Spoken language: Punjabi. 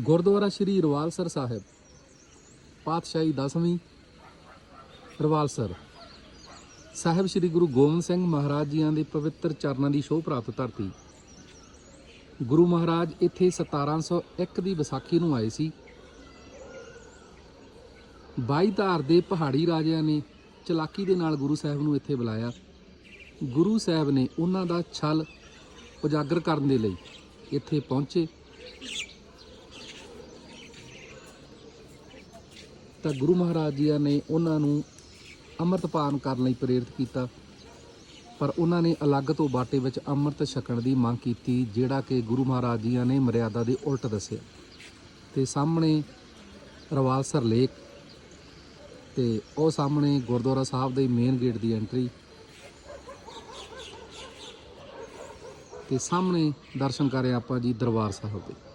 ਗੁਰਦੁਆਰਾ ਸ੍ਰੀ ਰਵਾਲਸਰ ਸਾਹਿਬ, ਪਾਤਸ਼ਾਹੀ ਦਸਵੀਂ ਰਵਾਲਸਰ ਸਾਹਿਬ ਸ੍ਰੀ ਗੁਰੂ ਗੋਬਿੰਦ ਸਿੰਘ ਮਹਾਰਾਜ ਜੀਆਂ ਦੇ ਪਵਿੱਤਰ ਚਰਨਾਂ ਦੀ ਸ਼ੋਭ ਪ੍ਰਾਪਤ ਧਰਤੀ। ਗੁਰੂ ਮਹਾਰਾਜ ਇੱਥੇ 1701 ਦੀ ਵਿਸਾਖੀ ਨੂੰ ਆਏ ਸੀ। ਬਾਈ ਧਾਰ ਦੇ ਪਹਾੜੀ ਰਾਜਿਆਂ ਨੇ ਚਲਾਕੀ ਦੇ ਨਾਲ ਗੁਰੂ ਸਾਹਿਬ ਨੂੰ ਇੱਥੇ ਬੁਲਾਇਆ। ਗੁਰੂ ਸਾਹਿਬ ਨੇ ਉਹਨਾਂ ਦਾ ਛਲ ਉਜਾਗਰ ਕਰਨ ਦੇ ਲਈ ਇੱਥੇ ਪਹੁੰਚੇ। ਤਾਂ ਗੁਰੂ ਮਹਾਰਾਜ ਜੀ ਨੇ ਉਹਨਾਂ ਨੂੰ ਅੰਮ੍ਰਿਤਪਾਨ ਕਰਨ ਲਈ ਪ੍ਰੇਰਿਤ ਕੀਤਾ। ਪਰ ਉਹਨਾਂ ਨੇ ਅਲੱਗ ਤੋਂ ਬਾਟੇ ਵਿੱਚ ਅੰਮ੍ਰਿਤ ਛਕਣ ਦੀ ਮੰਗ ਕੀਤੀ, ਜਿਹੜਾ ਕਿ ਗੁਰੂ ਮਹਾਰਾਜ ਜੀ ਨੇ ਮਰਿਆਦਾ ਦੇ ਉਲਟ ਦੱਸਿਆ। ਤੇ ਸਾਹਮਣੇ ਰਵਾਲਸਰ ਲੇਕ ਤੇ ਉਹ ਸਾਹਮਣੇ ਗੁਰਦੁਆਰਾ ਸਾਹਿਬ ਦੇ ਮੇਨ ਗੇਟ ਦੀ ਐਂਟਰੀ ਤੇ ਸਾਹਮਣੇ ਦਰਸ਼ਨ ਕਰ ਆਪਾਂ ਜੀ ਦਰਬਾਰ ਸਾਹਿਬ ਦੇ।